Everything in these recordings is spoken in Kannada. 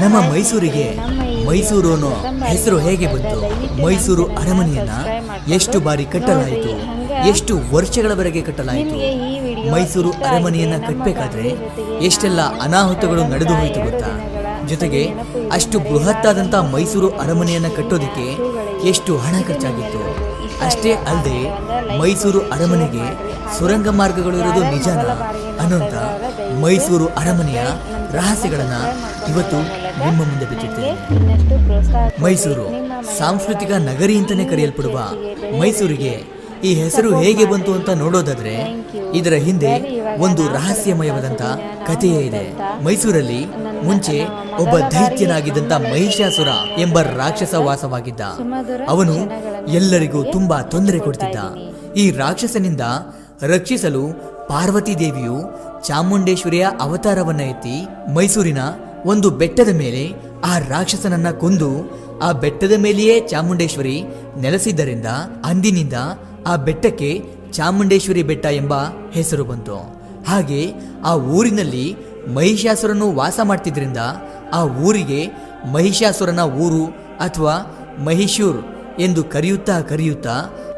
ನಮ್ಮ ಮೈಸೂರಿಗೆ ಮೈಸೂರು ಅನ್ನೋ ಹೆಸರು ಹೇಗೆ ಬಂತು? ಮೈಸೂರು ಅರಮನೆಯನ್ನ ಎಷ್ಟು ಬಾರಿ ಕಟ್ಟಲಾಯಿತು? ಎಷ್ಟು ವರ್ಷಗಳವರೆಗೆ ಕಟ್ಟಲಾಯಿತು? ಮೈಸೂರು ಅರಮನೆಯನ್ನ ಕಟ್ಟಬೇಕಾದ್ರೆ ಎಷ್ಟೆಲ್ಲ ಅನಾಹುತಗಳು ನಡೆದು ಹೋಯಿತು ಗೊತ್ತಾ? ಜೊತೆಗೆ ಅಷ್ಟು ಬೃಹತ್ತಾದಂಥ ಮೈಸೂರು ಅರಮನೆಯನ್ನ ಕಟ್ಟೋದಕ್ಕೆ ಎಷ್ಟು ಹಣ ಖರ್ಚಾಗಿತ್ತು? ಅಷ್ಟೇ ಅಲ್ಲದೆ ಮೈಸೂರು ಅರಮನೆಗೆ ಸುರಂಗ ಮಾರ್ಗಗಳು ಇರೋದು ನಿಜಾನ? ಅನ್ನೋಂಥ ಮೈಸೂರು ಅರಮನೆಯ ರಹಸ್ಯಗಳನ್ನ ಇವತ್ತು ನಿಮ್ಮ ಮುಂದೆ ಮೈಸೂರು ಸಾಂಸ್ಕೃತಿಕ ನಗರಿ ಅಂತಾನೆ ಕರೆಯಲ್ಪಡುವ ಮೈಸೂರಿಗೆ ಈ ಹೆಸರು ಹೇಗೆ ಬಂತು ಅಂತ ನೋಡೋದಾದ್ರೆ, ಇದರ ಹಿಂದೆ ಒಂದು ರಹಸ್ಯಮಯವಾದಂತ ಕಥೆಯೇ ಇದೆ. ಮೈಸೂರಲ್ಲಿ ಮುಂಚೆ ಒಬ್ಬ ದೈತ್ಯನಾಗಿದ್ದಂತ ಮಹಿಷಾಸುರ ಎಂಬ ರಾಕ್ಷಸ ವಾಸವಾಗಿದ್ದ. ಅವನು ಎಲ್ಲರಿಗೂ ತುಂಬಾ ತೊಂದರೆ ಕೊಡ್ತಿದ್ದ. ಈ ರಾಕ್ಷಸನಿಂದ ರಕ್ಷಿಸಲು ಪಾರ್ವತಿ ದೇವಿಯು ಚಾಮುಂಡೇಶ್ವರಿಯ ಅವತಾರವನ್ನ ಎತ್ತಿ ಮೈಸೂರಿನ ಒಂದು ಬೆಟ್ಟದ ಮೇಲೆ ಆ ರಾಕ್ಷಸನನ್ನ ಕೊಂದು ಆ ಬೆಟ್ಟದ ಮೇಲೆಯೇ ಚಾಮುಂಡೇಶ್ವರಿ ನೆಲೆಸಿದ್ದರಿಂದ ಅಂದಿನಿಂದ ಆ ಬೆಟ್ಟಕ್ಕೆ ಚಾಮುಂಡೇಶ್ವರಿ ಬೆಟ್ಟ ಎಂಬ ಹೆಸರು ಬಂತು. ಹಾಗೆ ಆ ಊರಿನಲ್ಲಿ ಮಹಿಷಾಸುರನು ವಾಸ ಮಾಡ್ತಿದ್ರಿಂದ ಆ ಊರಿಗೆ ಮಹಿಷಾಸುರನ ಊರು ಅಥವಾ ಮಹಿಷೂರ್ ಎಂದು ಕರೆಯುತ್ತಾ ಕರೆಯುತ್ತಾ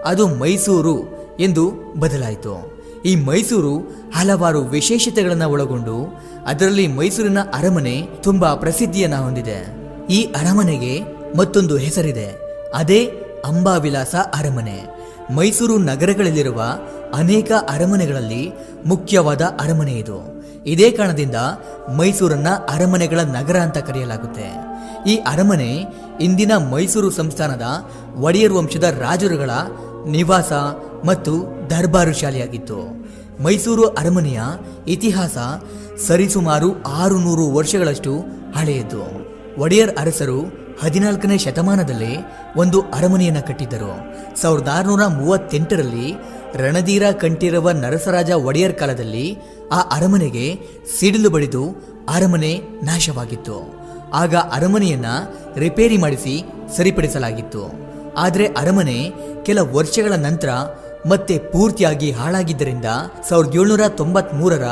ಅದು ಮೈಸೂರು ಎಂದು ಬದಲಾಯಿತು. ಈ ಮೈಸೂರು ಹಲವಾರು ವಿಶೇಷತೆಗಳನ್ನು ಒಳಗೊಂಡು ಅದರಲ್ಲಿ ಮೈಸೂರಿನ ಅರಮನೆ ತುಂಬಾ ಪ್ರಸಿದ್ಧಿಯನ್ನ ಹೊಂದಿದೆ. ಈ ಅರಮನೆಗೆ ಮತ್ತೊಂದು ಹೆಸರಿದೆ. ಅದೇ ಅಂಬಾವಿಲಾಸ ಅರಮನೆ. ಮೈಸೂರು ನಗರಗಳಲ್ಲಿರುವ ಅನೇಕ ಅರಮನೆಗಳಲ್ಲಿ ಮುಖ್ಯವಾದ ಅರಮನೆ ಇದು. ಇದೇ ಕಾರಣದಿಂದ ಮೈಸೂರನ್ನ ಅರಮನೆಗಳ ನಗರ ಅಂತ ಕರೆಯಲಾಗುತ್ತೆ. ಈ ಅರಮನೆ ಇಂದಿನ ಮೈಸೂರು ಸಂಸ್ಥಾನದ ಒಡೆಯರ್ ವಂಶದ ರಾಜರುಗಳ ನಿವಾಸ ಮತ್ತು ದರ್ಬಾರು ಶಾಲೆಯಾಗಿತ್ತು. ಮೈಸೂರು ಅರಮನೆಯ ಇತಿಹಾಸ ಸರಿಸುಮಾರು ಆರು ನೂರು ವರ್ಷಗಳಷ್ಟು ಹಳೆಯದು ಒಡೆಯರ್ ಅರಸರು ಹದಿನಾಲ್ಕನೇ ಶತಮಾನದಲ್ಲೇ ಒಂದು ಅರಮನೆಯನ್ನು ಕಟ್ಟಿದ್ದರು. ಸಾವಿರದ ಆರುನೂರ ಮೂವತ್ತೆಂಟರಲ್ಲಿ ರಣಧೀರ ಕಂಠೀರವ ನರಸರಾಜ ಒಡೆಯರ್ ಕಾಲದಲ್ಲಿ ಆ ಅರಮನೆಗೆ ಸಿಡಿಲು ಬಡಿದು ಅರಮನೆ ನಾಶವಾಗಿತ್ತು. ಆಗ ಅರಮನೆಯನ್ನ ರಿಪೇರಿ ಮಾಡಿಸಿ ಸರಿಪಡಿಸಲಾಗಿತ್ತು. ಆದರೆ ಅರಮನೆ ಕೆಲ ವರ್ಷಗಳ ನಂತರ ಮತ್ತೆ ಪೂರ್ತಿಯಾಗಿ ಹಾಳಾಗಿದ್ದರಿಂದ ಸಾವಿರದ ಏಳ್ನೂರ ತೊಂಬತ್ ಮೂರರ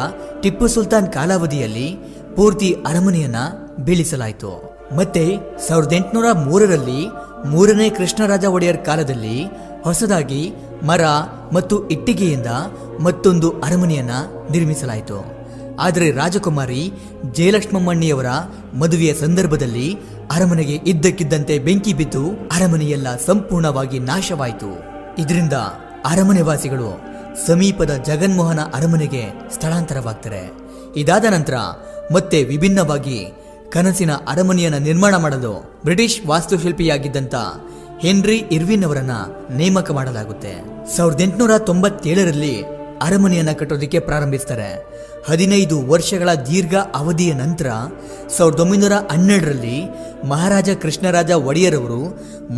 ಟಿಪ್ಪು ಸುಲ್ತಾನ್ ಕಾಲಾವಧಿಯಲ್ಲಿ ಪೂರ್ತಿ ಅರಮನೆಯನ್ನ ಬೀಳಿಸಲಾಯಿತು. ಮತ್ತೆ ಸಾವಿರದ ಎಂಟುನೂರ ಮೂರರಲ್ಲಿ ಮೂರನೇ ಕೃಷ್ಣರಾಜ ಒಡೆಯರ್ ಕಾಲದಲ್ಲಿ ಹೊಸದಾಗಿ ಮರ ಮತ್ತು ಇಟ್ಟಿಗೆಯಿಂದ ಮತ್ತೊಂದು ಅರಮನೆಯನ್ನ ನಿರ್ಮಿಸಲಾಯಿತು. ಆದರೆ ರಾಜಕುಮಾರಿ ಜಯಲಕ್ಷ್ಮಮ್ಮಣ್ಣಿಯವರ ಮದುವೆಯ ಸಂದರ್ಭದಲ್ಲಿ ಅರಮನೆಗೆ ಇದ್ದಕ್ಕಿದ್ದಂತೆ ಬೆಂಕಿ ಬಿದ್ದು ಅರಮನೆಯೆಲ್ಲ ಸಂಪೂರ್ಣವಾಗಿ ನಾಶವಾಯಿತು. ಇದರಿಂದ ಅರಮನೆ ವಾಸಿಗಳು ಸಮೀಪದ ಜಗನ್ಮೋಹನ ಅರಮನೆಗೆ ಸ್ಥಳಾಂತರವಾಗ್ತಾರೆ. ಇದಾದ ನಂತರ ಮತ್ತೆ ವಿಭಿನ್ನವಾಗಿ ಕನಸಿನ ಅರಮನೆಯನ್ನು ನಿರ್ಮಾಣ ಮಾಡಲು ಬ್ರಿಟಿಷ್ ವಾಸ್ತುಶಿಲ್ಪಿಯಾಗಿದ್ದಂತ ಹೆನ್ರಿ ಇರ್ವಿನ್ ಅವರನ್ನ ನೇಮಕ ಮಾಡಲಾಗುತ್ತೆ. ಸಾವಿರದ ಎಂಟುನೂರ ತೊಂಬತ್ತೇಳರಲ್ಲಿ ಅರಮನೆಯನ್ನ ಕಟ್ಟೋದಕ್ಕೆ ಪ್ರಾರಂಭಿಸ್ತಾರೆ. ಹದಿನೈದು ವರ್ಷಗಳ ದೀರ್ಘ ಅವಧಿಯ ನಂತರ ಸಾವಿರದ ಒಂಬೈನೂರ ಹನ್ನೆರಡರಲ್ಲಿ ಮಹಾರಾಜ ಕೃಷ್ಣರಾಜ ಒಡೆಯರವರು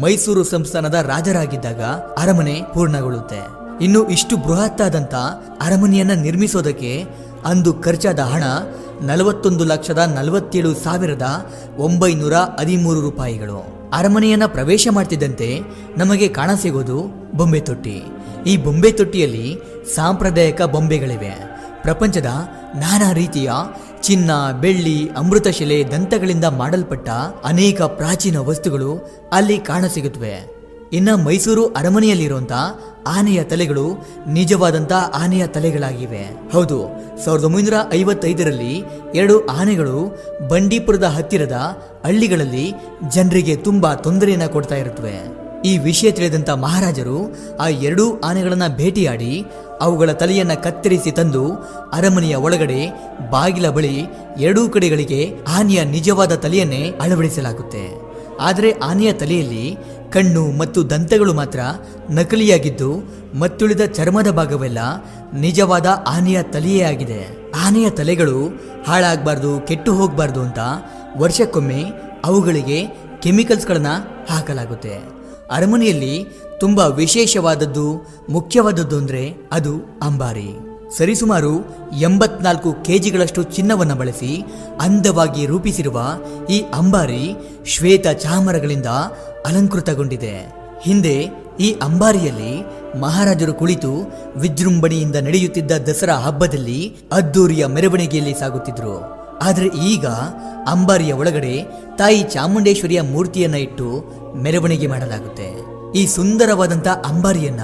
ಮೈಸೂರು ಸಂಸ್ಥಾನದ ರಾಜರಾಗಿದ್ದಾಗ ಅರಮನೆ ಪೂರ್ಣಗೊಳ್ಳುತ್ತೆ. ಇನ್ನು ಇಷ್ಟು ಬೃಹತ್ತಾದಂಥ ಅರಮನೆಯನ್ನ ನಿರ್ಮಿಸೋದಕ್ಕೆ ಅಂದು ಖರ್ಚಾದ ಹಣ ನಲವತ್ತೊಂದು ಲಕ್ಷದ ನಲವತ್ತೇಳು ಸಾವಿರದ ಒಂಬೈನೂರ ಹದಿಮೂರು ರೂಪಾಯಿಗಳು. ಅರಮನೆಯನ್ನ ಪ್ರವೇಶ ಮಾಡ್ತಿದ್ದಂತೆ ನಮಗೆ ಕಾಣಸಿಗೋದು ಬೊಂಬೆ ತೊಟ್ಟಿ. ಈ ಬೊಂಬೆ ತೊಟ್ಟಿಯಲ್ಲಿ ಸಾಂಪ್ರದಾಯಿಕ ಬೊಂಬೆಗಳಿವೆ. ಪ್ರಪಂಚದ ನಾನಾ ರೀತಿಯ ಚಿನ್ನ, ಬೆಳ್ಳಿ ಅಮೃತಶಿಲೆ ದಂತಗಳಿಂದ ಮಾಡಲ್ಪಟ್ಟ ಅನೇಕ ಪ್ರಾಚೀನ ವಸ್ತುಗಳು ಅಲ್ಲಿ ಕಾಣಸಿಗುತ್ತವೆ. ಇನ್ನು ಮೈಸೂರು ಅರಮನೆಯಲ್ಲಿರುವಂತ ಆನೆಯ ತಲೆಗಳು ನಿಜವಾದಂತ ಆನೆಯ ತಲೆಗಳಾಗಿವೆ. ಹೌದು, ಸಾವಿರದ ಒಂಬೈನೂರ ಐವತ್ತೈದರಲ್ಲಿ ಎರಡು ಆನೆಗಳು ಬಂಡೀಪುರದ ಹತ್ತಿರದ ಹಳ್ಳಿಗಳಲ್ಲಿ ಜನರಿಗೆ ತುಂಬಾ ತೊಂದರೆಯನ್ನ ಕೊಡ್ತಾ ಇರುತ್ತವೆ. ಈ ವಿಷಯ ತಿಳಿದಂತ ಮಹಾರಾಜರು ಆ ಎರಡೂ ಆನೆಗಳನ್ನು ಭೇಟಿಯಾಡಿ ಅವುಗಳ ತಲೆಯನ್ನ ಕತ್ತರಿಸಿ ತಂದು ಅರಮನೆಯ ಒಳಗಡೆ ಬಾಗಿಲ ಬಳಿ ಎರಡೂ ಕಡೆಗಳಿಗೆ ಆನೆಯ ನಿಜವಾದ ತಲೆಯನ್ನೇ ಅಳವಡಿಸಲಾಗುತ್ತೆ. ಆದರೆ ಆನೆಯ ತಲೆಯಲ್ಲಿ ಕಣ್ಣು ಮತ್ತು ದಂತಗಳು ಮಾತ್ರ ನಕಲಿಯಾಗಿದ್ದು, ಮತ್ತುಳಿದ ಚರ್ಮದ ಭಾಗವೆಲ್ಲ ನಿಜವಾದ ಆನೆಯ ತಲೆಯೇ ಆಗಿದೆ. ಆನೆಯ ತಲೆಗಳು ಹಾಳಾಗಬಾರ್ದು, ಕೆಟ್ಟು ಹೋಗಬಾರ್ದು ಅಂತ ವರ್ಷಕ್ಕೊಮ್ಮೆ ಅವುಗಳಿಗೆ ಕೆಮಿಕಲ್ಸ್ಗಳನ್ನ ಹಾಕಲಾಗುತ್ತೆ. ಅರಮನೆಯಲ್ಲಿ ತುಂಬ ವಿಶೇಷವಾದದ್ದು, ಮುಖ್ಯವಾದದ್ದು ಅಂದರೆ ಅದು ಅಂಬಾರಿ. ಸರಿಸುಮಾರು ಎಂಬತ್ನಾಲ್ಕು ಕೆಜಿಗಳಷ್ಟು ಚಿನ್ನವನ್ನು ಬಳಸಿ ಅಂದವಾಗಿ ರೂಪಿಸಿರುವ ಈ ಅಂಬಾರಿ ಶ್ವೇತ ಚಾಮರಗಳಿಂದ ಅಲಂಕೃತಗೊಂಡಿದೆ. ಹಿಂದೆ ಈ ಅಂಬಾರಿಯಲ್ಲಿ ಮಹಾರಾಜರು ಕುಳಿತು ವಿಜೃಂಭಣೆಯಿಂದ ನಡೆಯುತ್ತಿದ್ದ ದಸರಾ ಹಬ್ಬದಲ್ಲಿ ಅದ್ದೂರಿಯ ಮೆರವಣಿಗೆಯಲ್ಲಿ ಸಾಗುತ್ತಿದ್ರು. ಆದರೆ ಈಗ ಅಂಬಾರಿಯ ಒಳಗಡೆ ತಾಯಿ ಚಾಮುಂಡೇಶ್ವರಿಯ ಮೂರ್ತಿಯನ್ನ ಇಟ್ಟು ಮೆರವಣಿಗೆ ಮಾಡಲಾಗುತ್ತೆ. ಈ ಸುಂದರವಾದಂಥ ಅಂಬಾರಿಯನ್ನ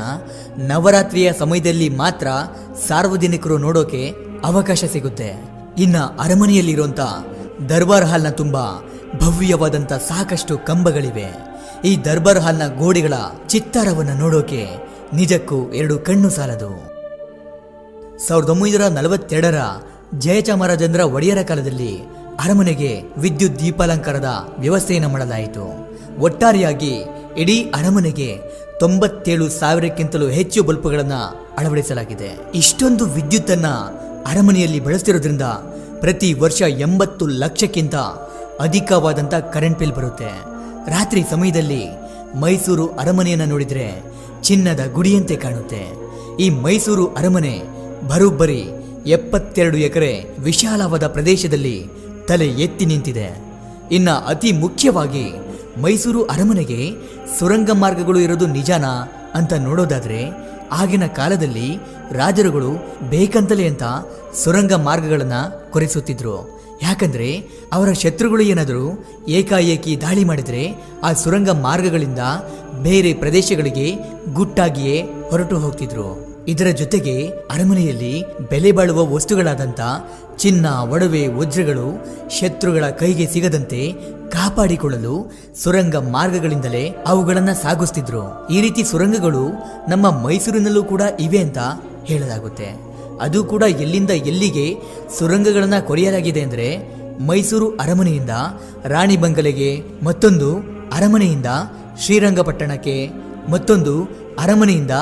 ನವರಾತ್ರಿಯ ಸಮಯದಲ್ಲಿ ಮಾತ್ರ ಸಾರ್ವಜನಿಕರು ನೋಡೋಕೆ ಅವಕಾಶ ಸಿಗುತ್ತೆ. ಇನ್ನ ಅರಮನೆಯಲ್ಲಿರುವಂತ ದರ್ಬಾರ್ ಹಾಲ್ನ ತುಂಬಾ ಭವ್ಯವಾದಂಥ ಸಾಕಷ್ಟು ಕಂಬಗಳಿವೆ. ಈ ದರ್ಬಾರ್ ಹಾಲ್ನ ಗೋಡೆಗಳ ಚಿತ್ತಾರವನ್ನು ನೋಡೋಕೆ ನಿಜಕ್ಕೂ ಎರಡು ಕಣ್ಣು ಸಾಲದು. ಸಾವಿರದ ಒಂಬೈನೂರ ನಲವತ್ತೆರಡರ ಜಯಚಾಮರಾಜೇಂದ್ರ ಒಡೆಯರ ಕಾಲದಲ್ಲಿ ಅರಮನೆಗೆ ವಿದ್ಯುತ್ ದೀಪಾಲಂಕಾರದ ವ್ಯವಸ್ಥೆಯನ್ನು ಮಾಡಲಾಯಿತು. ಒಟ್ಟಾರೆಯಾಗಿ ಇಡೀ ಅರಮನೆಗೆ ತೊಂಬತ್ತೇಳು ಸಾವಿರಕ್ಕಿಂತಲೂ ಹೆಚ್ಚು ಬಲ್ಬುಗಳನ್ನು ಅಳವಡಿಸಲಾಗಿದೆ. ಇಷ್ಟೊಂದು ವಿದ್ಯುತ್ತನ್ನು ಅರಮನೆಯಲ್ಲಿ ಬಳಸ್ತಿರೋದ್ರಿಂದ ಪ್ರತಿ ವರ್ಷ ಎಂಬತ್ತು ಲಕ್ಷಕ್ಕಿಂತ ಅಧಿಕವಾದಂಥ ಕರೆಂಟ್ ಬಿಲ್ ಬರುತ್ತೆ. ರಾತ್ರಿ ಸಮಯದಲ್ಲಿ ಮೈಸೂರು ಅರಮನೆಯನ್ನು ನೋಡಿದರೆ ಚಿನ್ನದ ಗುಡಿಯಂತೆ ಕಾಣುತ್ತೆ. ಈ ಮೈಸೂರು ಅರಮನೆ ಬರೋಬ್ಬರಿ ಎಪ್ಪತ್ತೆರಡು ಎಕರೆ ವಿಶಾಲವಾದ ಪ್ರದೇಶದಲ್ಲಿ ತಲೆ ಎತ್ತಿ ನಿಂತಿದೆ. ಇನ್ನ ಅತಿ ಮುಖ್ಯವಾಗಿ ಮೈಸೂರು ಅರಮನೆಗೆ ಸುರಂಗ ಮಾರ್ಗಗಳು ಇರೋದು ನಿಜಾನಾ ಅಂತ ನೋಡೋದಾದರೆ ಆಗಿನ ಕಾಲದಲ್ಲಿ ರಾಜರುಗಳು ಬೇಕಂತಲೇ ಅಂತ ಸುರಂಗ ಮಾರ್ಗಗಳನ್ನು ಕೊರೆಸುತ್ತಿದ್ರು. ಯಾಕಂದರೆ ಅವರ ಶತ್ರುಗಳು ಏನಾದರೂ ಏಕಾಏಕಿ ದಾಳಿ ಮಾಡಿದರೆ ಆ ಸುರಂಗ ಮಾರ್ಗಗಳಿಂದ ಬೇರೆ ಪ್ರದೇಶಗಳಿಗೆ ಗುಟ್ಟಾಗಿಯೇ ಹೊರಟು ಹೋಗ್ತಿದ್ರು. ಇದರ ಜೊತೆಗೆ ಅರಮನೆಯಲ್ಲಿ ಬೆಲೆ ಬಾಳುವ ವಸ್ತುಗಳಾದಂಥ ಚಿನ್ನ, ಒಡವೆ, ವಜ್ರಗಳು ಶತ್ರುಗಳ ಕೈಗೆ ಸಿಗದಂತೆ ಕಾಪಾಡಿಕೊಳ್ಳಲು ಸುರಂಗ ಮಾರ್ಗಗಳಿಂದಲೇ ಅವುಗಳನ್ನು ಸಾಗಿಸ್ತಿದ್ರು. ಈ ರೀತಿ ಸುರಂಗಗಳು ನಮ್ಮ ಮೈಸೂರಿನಲ್ಲೂ ಕೂಡ ಇವೆ ಅಂತ ಹೇಳಲಾಗುತ್ತೆ. ಅದು ಕೂಡ ಎಲ್ಲಿಂದ ಎಲ್ಲಿಗೆ ಸುರಂಗಗಳನ್ನು ಕೊರೆಯಲಾಗಿದೆ ಅಂದರೆ ಮೈಸೂರು ಅರಮನೆಯಿಂದ ರಾಣಿಬಂಗಲೆಗೆ ಮತ್ತೊಂದು ಅರಮನೆಯಿಂದ ಶ್ರೀರಂಗಪಟ್ಟಣಕ್ಕೆ ಮತ್ತೊಂದು ಅರಮನೆಯಿಂದ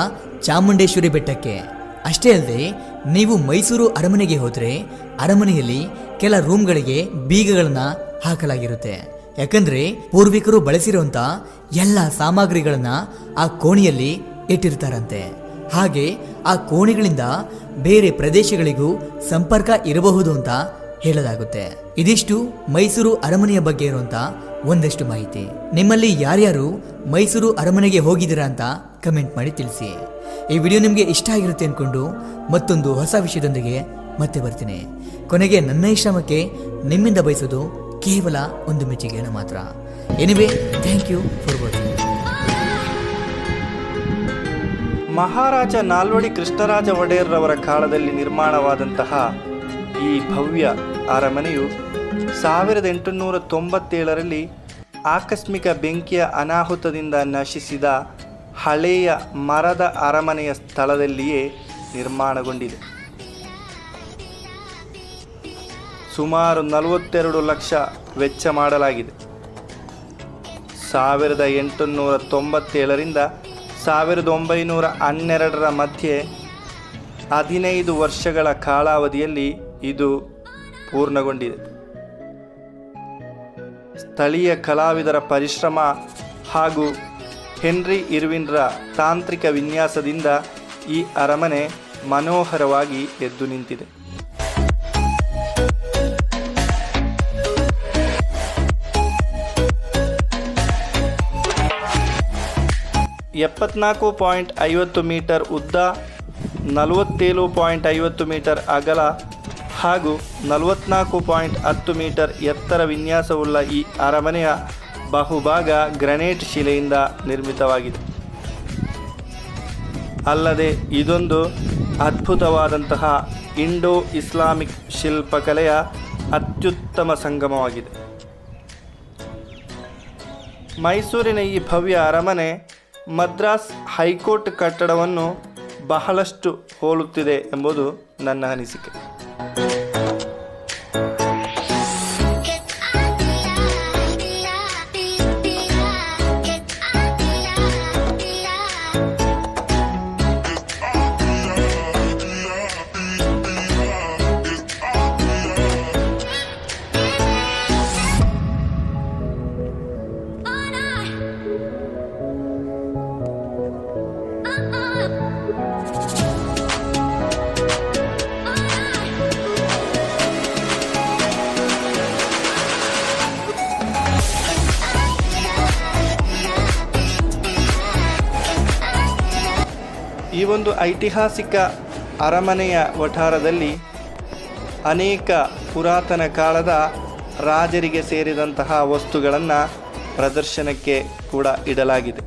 ಚಾಮುಂಡೇಶ್ವರಿ ಬೆಟ್ಟಕ್ಕೆ. ಅಷ್ಟೇ ಅಲ್ಲದೆ, ನೀವು ಮೈಸೂರು ಅರಮನೆಗೆ ಹೋದರೆ, ಅರಮನೆಯಲ್ಲಿ ಕೆಲ ರೂಮ್ಗಳಿಗೆ ಬೀಗಗಳನ್ನ ಹಾಕಲಾಗಿರುತ್ತೆ. ಯಾಕಂದ್ರೆ, ಪೂರ್ವಿಕರು ಬಳಸಿರುವಂತ ಎಲ್ಲ ಸಾಮಗ್ರಿಗಳನ್ನ ಆ ಕೋಣೆಯಲ್ಲಿ ಇಟ್ಟಿರ್ತಾರಂತೆ. ಹಾಗೆ, ಆ ಕೋಣೆಗಳಿಂದ ಬೇರೆ ಪ್ರದೇಶಗಳಿಗೂ ಸಂಪರ್ಕ ಇರಬಹುದು ಅಂತ ಹೇಳಲಾಗುತ್ತೆ. ಇದಿಷ್ಟು ಮೈಸೂರು ಅರಮನೆಯ ಬಗ್ಗೆ ಇರುವಂತ ಒಂದಷ್ಟು ಮಾಹಿತಿ. ನಿಮ್ಮಲ್ಲಿ ಯಾರ್ಯಾರು ಮೈಸೂರು ಅರಮನೆಗೆ ಹೋಗಿದ್ದೀರಾ ಅಂತ ಕಮೆಂಟ್ ಮಾಡಿ ತಿಳಿಸಿ. ಈ ವಿಡಿಯೋ ನಿಮಗೆ ಇಷ್ಟ ಆಗಿರುತ್ತೆ ಅಂದ್ಕೊಂಡು ಮತ್ತೊಂದು ಹೊಸ ವಿಷಯದೊಂದಿಗೆ ಮತ್ತೆ ಬರ್ತೀನಿ. ಕೊನೆಗೆ ನನ್ನ ಈ ಶ್ರಮಕ್ಕೆ ನಿಮ್ಮಿಂದ ಬಯಸೋದು ಕೇವಲ ಒಂದು ಮೆಚ್ಚುಗೆಯನ್ನು ಮಾತ್ರ. Anyway thank you for watching Maharaja Nalvadi Krishnaraja ಒಡೆಯರ್ರವರ ಕಾಲದಲ್ಲಿ ನಿರ್ಮಾಣವಾದಂತಹ ಈ ಭವ್ಯ ಅರಮನೆಯು ಸಾವಿರದ ಎಂಟುನೂರ ತೊಂಬತ್ತೇಳರಲ್ಲಿ ಆಕಸ್ಮಿಕ ಬೆಂಕಿಯ ಅನಾಹುತದಿಂದ ನಶಿಸಿದ ಹಳೆಯ ಮರದ ಅರಮನೆಯ ಸ್ಥಳದಲ್ಲಿಯೇ ನಿರ್ಮಾಣಗೊಂಡಿದೆ. ಸುಮಾರು ನಲವತ್ತೆರಡು ಲಕ್ಷ ವೆಚ್ಚ ಮಾಡಲಾಗಿದೆ. ಸಾವಿರದ ಎಂಟುನೂರ ತೊಂಬತ್ತೇಳರಿಂದ ಸಾವಿರದ ಒಂಬೈನೂರ ಹನ್ನೆರಡರ ಮಧ್ಯೆ ಹದಿನೈದು ವರ್ಷಗಳ ಕಾಲಾವಧಿಯಲ್ಲಿ ಇದು ಪೂರ್ಣಗೊಂಡಿದೆ. ಸ್ಥಳೀಯ ಕಲಾವಿದರ ಪರಿಶ್ರಮ ಹಾಗೂ ಹೆನ್ರಿ ಇರ್ವಿನ್ರ ತಾಂತ್ರಿಕ ವಿನ್ಯಾಸದಿಂದ ಈ ಅರಮನೆ ಮನೋಹರವಾಗಿ ಎದ್ದು ನಿಂತಿದೆ. ಎಪ್ಪತ್ನಾಲ್ಕು ಪಾಯಿಂಟ್ ಐವತ್ತು ಮೀಟರ್ ಉದ್ದ, ನಲವತ್ತೇಳು ಪಾಯಿಂಟ್ ಐವತ್ತು ಮೀಟರ್ ಅಗಲ ಹಾಗೂ ನಲವತ್ನಾಲ್ಕು ಪಾಯಿಂಟ್ ಹತ್ತು ಮೀಟರ್ ಎತ್ತರ ವಿನ್ಯಾಸವುಳ್ಳ ಈ ಅರಮನೆಯ ಬಹುಭಾಗ ಗ್ರನೇಟ್ ಶಿಲೆಯಿಂದ ನಿರ್ಮಿತವಾಗಿದೆ. ಅಲ್ಲದೆ ಇದೊಂದು ಅದ್ಭುತವಾದಂತಹ ಇಂಡೋ ಇಸ್ಲಾಮಿಕ್ ಶಿಲ್ಪಕಲೆಯ ಅತ್ಯುತ್ತಮ ಸಂಗಮವಾಗಿದೆ. ಮೈಸೂರಿನ ಈ ಭವ್ಯ ಅರಮನೆ ಮದ್ರಾಸ್ ಹೈಕೋರ್ಟ್ ಕಟ್ಟಡವನ್ನು ಬಹಳಷ್ಟು ಹೋಲುತ್ತಿದೆ ಎಂಬುದು ನನ್ನ ಅನಿಸಿಕೆ. ಐತಿಹಾಸಿಕ ಅರಮನೆಯ ವಠಾರದಲ್ಲಿ ಅನೇಕ ಪುರಾತನ ಕಾಲದ ರಾಜರಿಗೆ ಸೇರಿದಂತಹ ವಸ್ತುಗಳನ್ನು ಪ್ರದರ್ಶನಕ್ಕೆ ಕೂಡ ಇಡಲಾಗಿದೆ.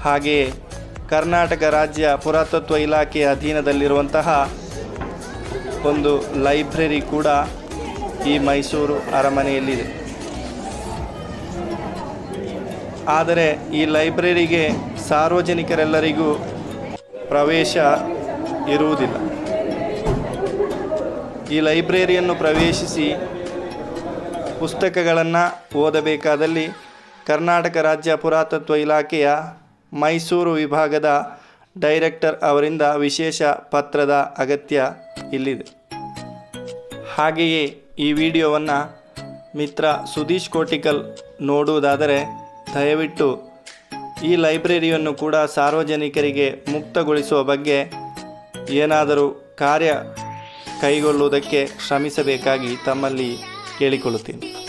ಹಾಗೆಯೇ ಕರ್ನಾಟಕ ರಾಜ್ಯ ಪುರಾತತ್ವ ಇಲಾಖೆಯ ಅಧೀನದಲ್ಲಿರುವಂತಹ ಒಂದು ಲೈಬ್ರರಿ ಕೂಡ ಈ ಮೈಸೂರು ಅರಮನೆಯಲ್ಲಿದೆ. ಆದರೆ ಈ ಲೈಬ್ರರಿಗೆ ಸಾರ್ವಜನಿಕರೆಲ್ಲರಿಗೂ ಪ್ರವೇಶ ಇರುವುದಿಲ್ಲ. ಈ ಲೈಬ್ರರಿಯನ್ನು ಪ್ರವೇಶಿಸಿ ಪುಸ್ತಕಗಳನ್ನು ಓದಬೇಕಾದಲ್ಲಿ ಕರ್ನಾಟಕ ರಾಜ್ಯ ಪುರಾತತ್ವ ಇಲಾಖೆಯ ಮೈಸೂರು ವಿಭಾಗದ ಡೈರೆಕ್ಟರ್ ಅವರಿಂದ ವಿಶೇಷ ಪತ್ರದ ಅಗತ್ಯ ಇಲ್ಲಿದೆ. ಹಾಗೆಯೇ ಈ ವಿಡಿಯೋವನ್ನು ಮಿತ್ರ ಸುದೀಶ್ ಕೋಟಿಕಲ್ ನೋಡುವುದಾದರೆ ದಯವಿಟ್ಟು ಈ ಲೈಬ್ರರಿಯನ್ನು ಕೂಡ ಸಾರ್ವಜನಿಕರಿಗೆ ಮುಕ್ತಗೊಳಿಸುವ ಬಗ್ಗೆ ಏನಾದರೂ ಕಾರ್ಯ ಕೈಗೊಳ್ಳುವುದಕ್ಕೆ ಶ್ರಮಿಸಬೇಕಾಗಿ ತಮ್ಮಲ್ಲಿ ಕೇಳಿಕೊಳ್ಳುತ್ತೇನೆ.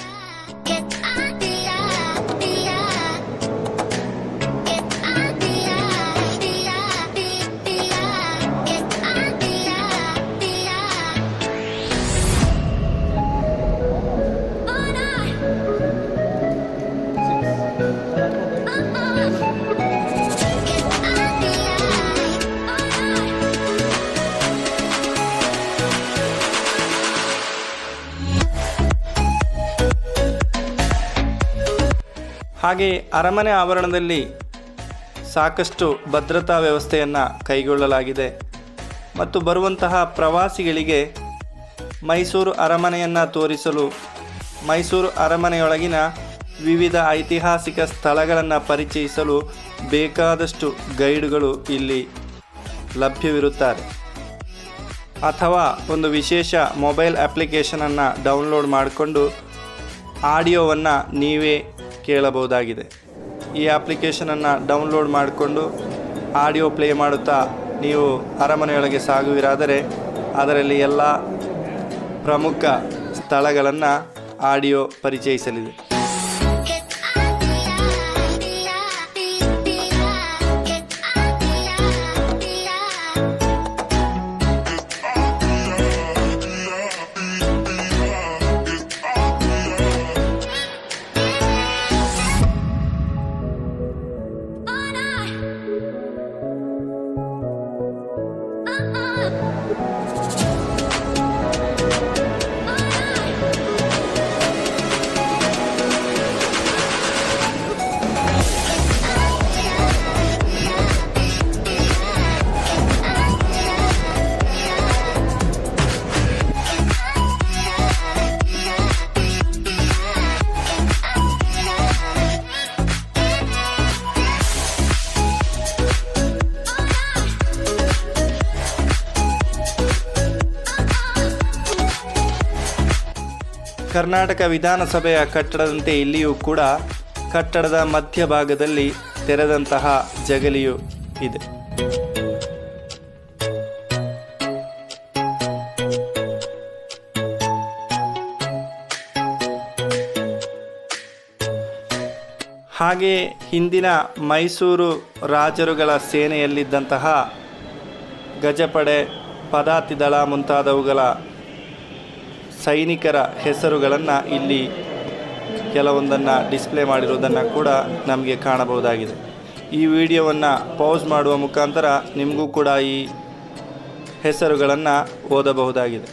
ಹಾಗೆ ಅರಮನೆ ಆವರಣದಲ್ಲಿ ಸಾಕಷ್ಟು ಭದ್ರತಾ ವ್ಯವಸ್ಥೆಯನ್ನು ಕೈಗೊಳ್ಳಲಾಗಿದೆ. ಮತ್ತು ಬರುವಂತಹ ಪ್ರವಾಸಿಗಳಿಗೆ ಮೈಸೂರು ಅರಮನೆಯನ್ನು ತೋರಿಸಲು ಮೈಸೂರು ಅರಮನೆಯೊಳಗಿನ ವಿವಿಧ ಐತಿಹಾಸಿಕ ಸ್ಥಳಗಳನ್ನು ಪರಿಚಯಿಸಲು ಬೇಕಾದಷ್ಟು ಗೈಡ್ಗಳು ಇಲ್ಲಿ ಲಭ್ಯವಿರುತ್ತಾರೆ. ಅಥವಾ ಒಂದು ವಿಶೇಷ ಮೊಬೈಲ್ ಅಪ್ಲಿಕೇಶನನ್ನು ಡೌನ್ಲೋಡ್ ಮಾಡಿಕೊಂಡು ಆಡಿಯೋವನ್ನು ನೀವೇ ಕೇಳಬಹುದಾಗಿದೆ. ಈ ಅಪ್ಲಿಕೇಶನನ್ನು ಡೌನ್ಲೋಡ್ ಮಾಡಿಕೊಂಡು ಆಡಿಯೋ ಪ್ಲೇ ಮಾಡುತ್ತಾ ನೀವು ಅರಮನೆಯೊಳಗೆ ಸಾಗುವಿರಾದರೆ ಅದರಲ್ಲಿ ಎಲ್ಲ ಪ್ರಮುಖ ಸ್ಥಳಗಳನ್ನು ಆಡಿಯೋ ಪರಿಚಯಿಸಲಿದೆ. ಕರ್ನಾಟಕ ವಿಧಾನಸಭೆಯ ಕಟ್ಟಡದಂತೆ ಇಲ್ಲಿಯೂ ಕೂಡ ಕಟ್ಟಡದ ಮಧ್ಯಭಾಗದಲ್ಲಿ ತೆರೆದಂತಹ ಜಗಲಿಯು ಇದೆ. ಹಾಗೆ ಹಿಂದಿನ ಮೈಸೂರು ರಾಜರುಗಳ ಸೇನೆಯಲ್ಲಿದ್ದಂತಹ ಗಜಪಡೆ ಪದಾತಿದಳ ಮುಂತಾದವುಗಳ ಸೈನಿಕರ ಹೆಸರುಗಳನ್ನು ಇಲ್ಲಿ ಕೆಲವೊಂದನ್ನು ಡಿಸ್ಪ್ಲೇ ಮಾಡಿರೋದನ್ನು ಕೂಡ ನಮಗೆ ಕಾಣಬಹುದಾಗಿದೆ. ಈ ವಿಡಿಯೋವನ್ನು ಪೌಸ್ ಮಾಡುವ ಮುಖಾಂತರ ನಿಮಗೂ ಕೂಡ ಈ ಹೆಸರುಗಳನ್ನು ಓದಬಹುದಾಗಿದೆ.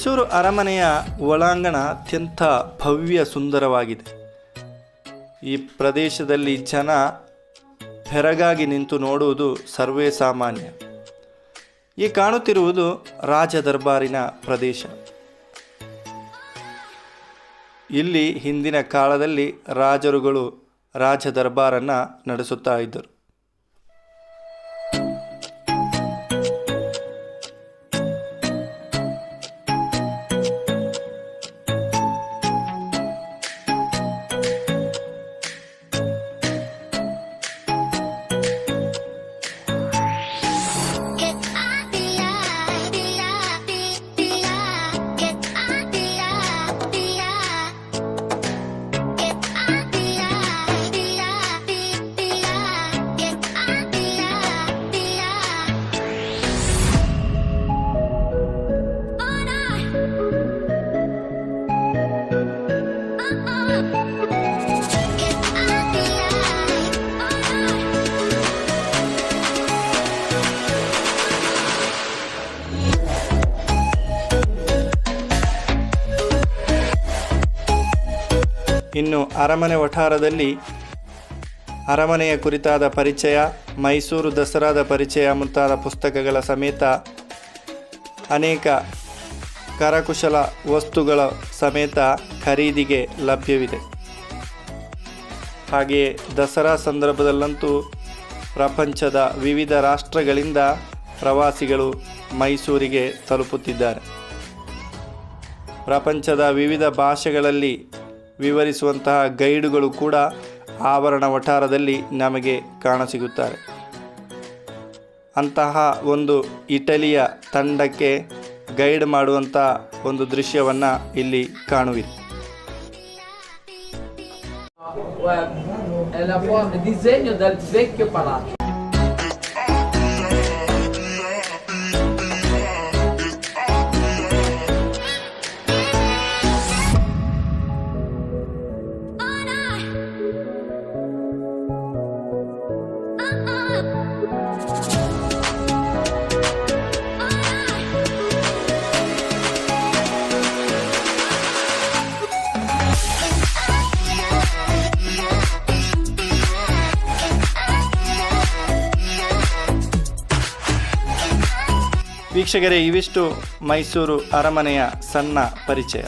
ಮೈಸೂರು ಅರಮನೆಯ ಒಳಾಂಗಣ ಅತ್ಯಂತ ಭವ್ಯ ಸುಂದರವಾಗಿದೆ. ಈ ಪ್ರದೇಶದಲ್ಲಿ ಜನ ಬೆರಗಾಗಿ ನಿಂತು ನೋಡುವುದು ಸರ್ವೇ ಸಾಮಾನ್ಯ. ಈ ಕಾಣುತ್ತಿರುವುದು ರಾಜ ದರ್ಬಾರಿನ ಪ್ರದೇಶ. ಇಲ್ಲಿ ಹಿಂದಿನ ಕಾಲದಲ್ಲಿ ರಾಜರುಗಳು ರಾಜ ದರ್ಬಾರನ್ನು ನಡೆಸುತ್ತಾ ಇದ್ದರು. ಅರಮನೆ ವಠಾರದಲ್ಲಿ ಅರಮನೆಯ ಕುರಿತಾದ ಪರಿಚಯ, ಮೈಸೂರು ದಸರಾದ ಪರಿಚಯ ಮುಂತಾದ ಪುಸ್ತಕಗಳ ಸಮೇತ ಅನೇಕ ಕರಕುಶಲ ವಸ್ತುಗಳ ಸಮೇತ ಖರೀದಿಗೆ ಲಭ್ಯವಿದೆ. ಹಾಗೆಯೇ ದಸರಾ ಸಂದರ್ಭದಲ್ಲಂತೂ ಪ್ರಪಂಚದ ವಿವಿಧ ರಾಷ್ಟ್ರಗಳಿಂದ ಪ್ರವಾಸಿಗಳು ಮೈಸೂರಿಗೆ ತಲುಪುತ್ತಿದ್ದಾರೆ. ಪ್ರಪಂಚದ ವಿವಿಧ ಭಾಷೆಗಳಲ್ಲಿ ವಿವರಿಸುವಂತಹ ಗೈಡುಗಳು ಕೂಡ ಆವರಣ ವಠಾರದಲ್ಲಿ ನಮಗೆ ಕಾಣಸಿಗುತ್ತಾರೆ. ಅಂತಹ ಒಂದು ಇಟಲಿಯ ತಂಡಕ್ಕೆ ಗೈಡ್ ಮಾಡುವಂಥ ಒಂದು ದೃಶ್ಯವನ್ನು ಇಲ್ಲಿ ಕಾಣುವಿರಿ ವೀಕ್ಷಕರೇ ಇವಿಷ್ಟು ಮೈಸೂರು ಅರಮನೆಯ ಸಣ್ಣ ಪರಿಚಯ.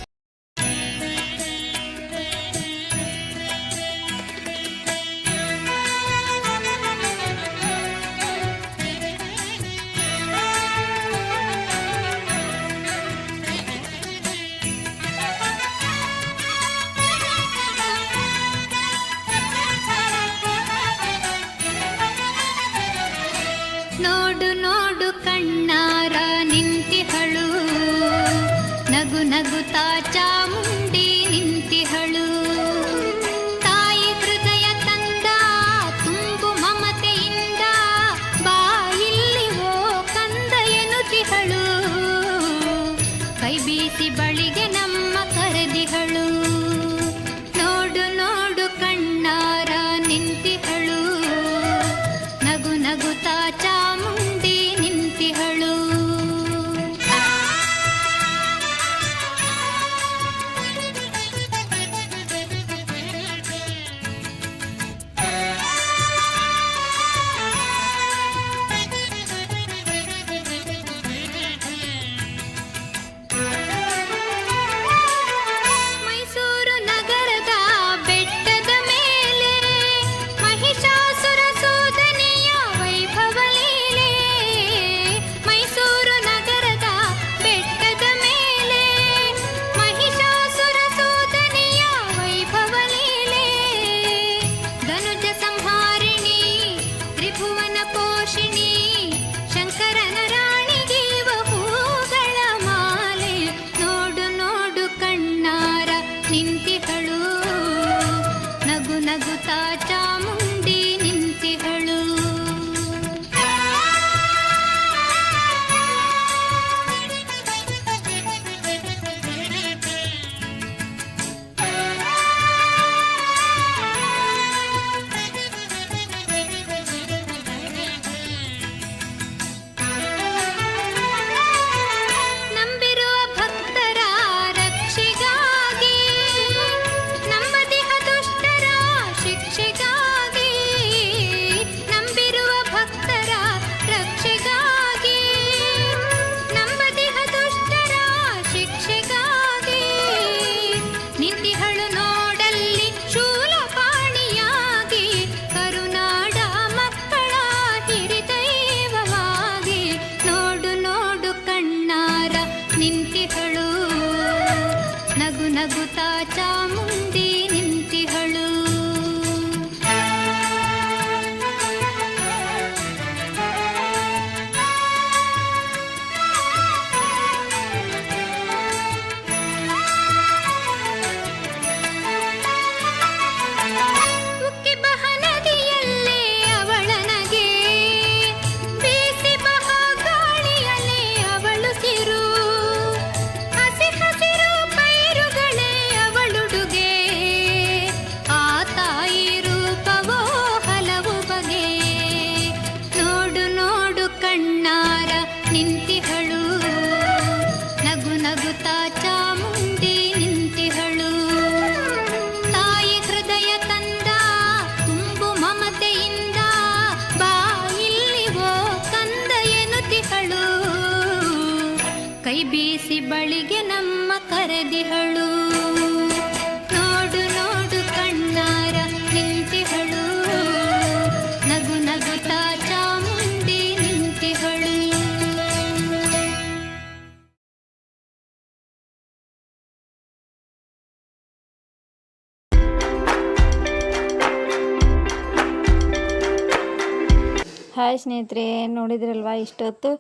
ಹಾಯ್ ಸ್ನೇಹಿತರೆ, ನೋಡಿದ್ರಲ್ವಾ ಇಷ್ಟೊತ್ತು?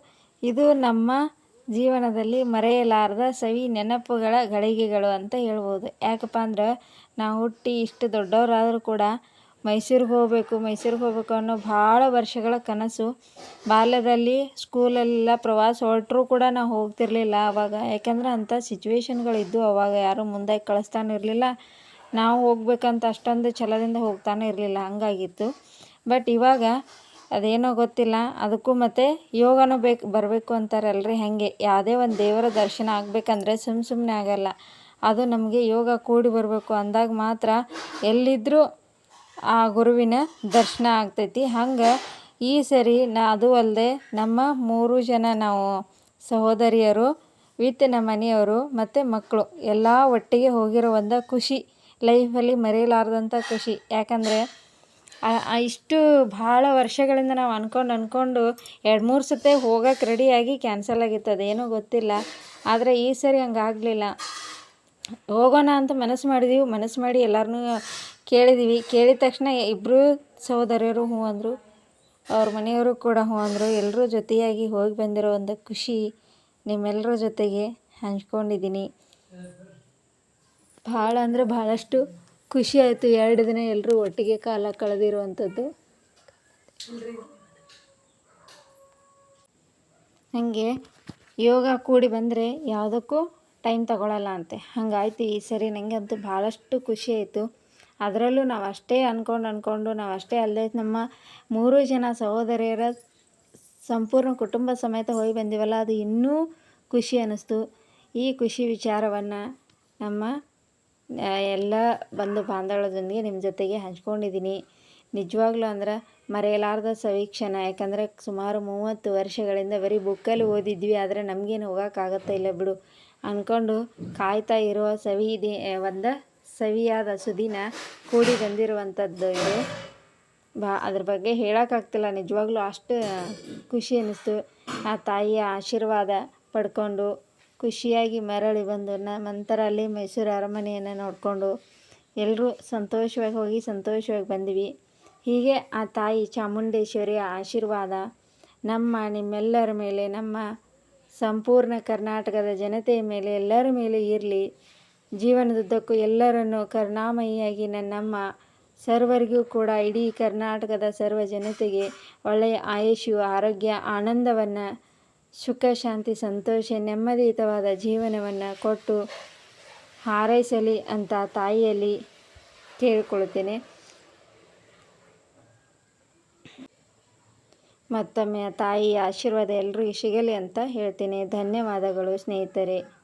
ಇದು ನಮ್ಮ ಜೀವನದಲ್ಲಿ ಮರೆಯಲಾರದ ಸವಿ ನೆನಪುಗಳ ಗಳಿಗೆಗಳು ಅಂತ ಹೇಳ್ಬೋದು. ಯಾಕಪ್ಪ ಅಂದ್ರೆ, ನಾವು ಹುಟ್ಟಿ ಇಷ್ಟು ದೊಡ್ಡವರಾದರೂ ಕೂಡ ಮೈಸೂರಿಗೆ ಹೋಗಬೇಕು ಮೈಸೂರಿಗೆ ಹೋಗ್ಬೇಕು ಅನ್ನೋ ಭಾಳ ವರ್ಷಗಳ ಕನಸು ಬಾಲ್ಯದಲ್ಲಿ ಸ್ಕೂಲಲ್ಲೆಲ್ಲ ಪ್ರವಾಸ ಹೊರಟರೂ ಕೂಡ ನಾವು ಹೋಗ್ತಿರ್ಲಿಲ್ಲ ಆವಾಗ ಯಾಕೆಂದ್ರೆ ಅಂಥ ಸಿಚುವೇಶನ್ಗಳಿದ್ದು ಅವಾಗ ಯಾರೂ ಮುಂದೆ ಕಳಿಸ್ತಾನೂ ಇರಲಿಲ್ಲ. ನಾವು ಹೋಗ್ಬೇಕಂತ ಅಷ್ಟೊಂದು ಛಲದಿಂದ ಹೋಗ್ತಾನೆ ಇರಲಿಲ್ಲ. ಹಂಗಾಗಿತ್ತು. ಬಟ್ ಇವಾಗ ಅದೇನೋ ಗೊತ್ತಿಲ್ಲ. ಅದಕ್ಕೂ ಮತ್ತು ಯೋಗನೂ ಬೇಕು, ಬರಬೇಕು ಅಂತಾರಲ್ರಿ ಹಾಗೆ. ಯಾವುದೇ ಒಂದು ದೇವರ ದರ್ಶನ ಆಗಬೇಕಂದ್ರೆ ಸುಮ್ಮ ಸುಮ್ಮನೆ ಆಗಲ್ಲ. ಅದು ನಮಗೆ ಯೋಗ ಕೂಡಿ ಬರಬೇಕು ಅಂದಾಗ ಮಾತ್ರ ಎಲ್ಲಿದ್ದರೂ ಆ ಗುರುವಿನ ದರ್ಶನ ಆಗ್ತೈತಿ. ಹಂಗೆ ಈ ಸರಿ ನಾ, ಅದು ಅಲ್ಲದೆ ನಮ್ಮ ಮೂರು ಜನ ನಾವು ಸಹೋದರಿಯರು ವಿತ್ ನಮ್ಮ ಮನೆಯವರು ಮತ್ತು ಮಕ್ಕಳು ಎಲ್ಲ ಒಟ್ಟಿಗೆ ಹೋಗಿರೋ ಒಂದು ಖುಷಿ. ಲೈಫಲ್ಲಿ ಮರೆಯಲಾರ್ದಂಥ ಖುಷಿ. ಯಾಕಂದರೆ ಇಷ್ಟು ಭಾಳ ವರ್ಷಗಳಿಂದ ನಾವು ಅನ್ಕೊಂಡು ಅಂದ್ಕೊಂಡು ಎರಡು ಮೂರು ಸತಿ ಹೋಗಕ್ಕೆ ರೆಡಿಯಾಗಿ ಕ್ಯಾನ್ಸಲ್ ಆಗಿತ್ತು. ಅದೇನೋ ಗೊತ್ತಿಲ್ಲ. ಆದರೆ ಈ ಸರಿ ಹಂಗಾಗಲಿಲ್ಲ ಹೋಗೋಣ ಅಂತ ಮನಸ್ಸು ಮಾಡಿದೀವಿ. ಮನಸ್ಸು ಮಾಡಿ ಎಲ್ಲರನ್ನೂ ಕೇಳಿದ್ದೀವಿ ಕೇಳಿದ ತಕ್ಷಣ ಇಬ್ಬರು ಸಹೋದರಿಯರು ಹ್ಞೂ ಅಂದರು. ಅವ್ರ ಮನೆಯವರು ಕೂಡ ಹ್ಞೂ ಅಂದರು. ಎಲ್ಲರೂ ಜೊತೆಯಾಗಿ ಹೋಗಿ ಬಂದಿರೋ ಒಂದು ಖುಷಿ ನಿಮ್ಮೆಲ್ಲರ ಜೊತೆಗೆ ಹಂಚ್ಕೊಂಡಿದ್ದೀನಿ. ಭಾಳ ಅಂದರೆ ಭಾಳಷ್ಟು ಖುಷಿ ಆಯಿತು. ಎರಡು ದಿನ ಎಲ್ಲರೂ ಒಟ್ಟಿಗೆ ಕಾಲ ಕಳೆದಿರುವಂಥದ್ದು. ಹಾಗೆ ಯೋಗ ಕೂಡಿ ಬಂದರೆ ಯಾವುದಕ್ಕೂ ಟೈಮ್ ತಗೊಳ್ಳಲ್ಲ ಅಂತೆ. ಹಂಗಾಯ್ತು ಈ ಸರಿ ನನಗೆ ಅಂತೂ ಭಾಳಷ್ಟು ಖುಷಿ ಆಯಿತು. ಅದರಲ್ಲೂ ನಾವು ಅಷ್ಟೇ ಅಂದ್ಕೊಂಡು ಅಂದ್ಕೊಂಡು ನಾವು ಅಷ್ಟೇ ಅಲ್ಲದೆ ನಮ್ಮ ಮೂರು ಜನ ಸಹೋದರಿಯರ ಸಂಪೂರ್ಣ ಕುಟುಂಬ ಸಮೇತ ಹೋಗಿ ಬಂದಿವಲ್ಲ, ಅದು ಇನ್ನೂ ಖುಷಿ ಅನ್ನಿಸ್ತು. ಈ ಖುಷಿ ವಿಚಾರವನ್ನು ನಮ್ಮ ಎಲ್ಲ ಬಂಧು ಬಾಂಧವ್ಯದೊಂದಿಗೆ ನಿಮ್ಮ ಜೊತೆಗೆ ಹಂಚ್ಕೊಂಡಿದ್ದೀನಿ ನಿಜವಾಗ್ಲೂ ಅಂದ್ರೆ ಮರೆಯಲಾರ್ದ ಸವೀಕ್ಷಣ. ಯಾಕಂದರೆ ಸುಮಾರು ಮೂವತ್ತು ವರ್ಷಗಳಿಂದ ಬರೀ ಬುಕ್ಕಲ್ಲಿ ಓದಿದ್ವಿ, ಆದರೆ ನಮಗೇನು ಹೋಗೋಕ್ಕಾಗತ್ತಾ ಇಲ್ಲ ಬಿಡು. ಅಂದ್ಕೊಂಡು ಕಾಯ್ತಾ ಇರುವ ಸವಿ ದಿ ಒಂದು ಸವಿಯಾದ ಸುದಿನ ಕೂಡಿ ಬಂದಿರುವಂಥದ್ದು ಇದು. ಬಾ, ಅದ್ರ ಬಗ್ಗೆ ಹೇಳೋಕ್ಕಾಗ್ತಿಲ್ಲ. ನಿಜವಾಗ್ಲೂ ಅಷ್ಟು ಖುಷಿ ಅನ್ನಿಸ್ತು ಆ ತಾಯಿಯ ಆಶೀರ್ವಾದ ಪಡ್ಕೊಂಡು ಖುಷಿಯಾಗಿ ಮರಳಿ ಬಂದು ನಂತರ ಅಲ್ಲಿ ಮೈಸೂರು ಅರಮನೆಯನ್ನು ನೋಡಿಕೊಂಡು ಎಲ್ಲರೂ ಸಂತೋಷವಾಗಿ ಹೋಗಿ ಸಂತೋಷವಾಗಿ ಬಂದ್ವಿ. ಹೀಗೆ ಆ ತಾಯಿ ಚಾಮುಂಡೇಶ್ವರಿಯ ಆಶೀರ್ವಾದ ನಮ್ಮ ನಿಮ್ಮೆಲ್ಲರ ಮೇಲೆ, ನಮ್ಮ ಸಂಪೂರ್ಣ ಕರ್ನಾಟಕದ ಜನತೆಯ ಮೇಲೆ, ಎಲ್ಲರ ಮೇಲೆ ಇರಲಿ. ಜೀವನದುದ್ದಕ್ಕೂ ಎಲ್ಲರನ್ನು ಕರುಣಾಮಯಿಯಾಗಿ ನನ್ನಮ್ಮ ಸರ್ವರಿಗೂ ಕೂಡ ಇಡೀ ಕರ್ನಾಟಕದ ಸರ್ವ ಜನತೆಗೆ ಒಳ್ಳೆಯ ಆಯುಷು ಆರೋಗ್ಯ, ಆನಂದವನ್ನು ಸುಖ, ಶಾಂತಿ, ಸಂತೋಷ ನೆಮ್ಮದಿಯುತವಾದ ಜೀವನವನ್ನು ಕೊಟ್ಟು ಹಾರೈಸಲಿ ಅಂತ ತಾಯಿಯಲ್ಲಿ ಕೇಳಿಕೊಳ್ಳುತ್ತೇನೆ. ಮತ್ತೊಮ್ಮೆ ತಾಯಿಯ ಆಶೀರ್ವಾದ ಎಲ್ಲರಿಗೂ ಸಿಗಲಿ ಅಂತ ಹೇಳ್ತೀನಿ. ಧನ್ಯವಾದಗಳು ಸ್ನೇಹಿತರೆ.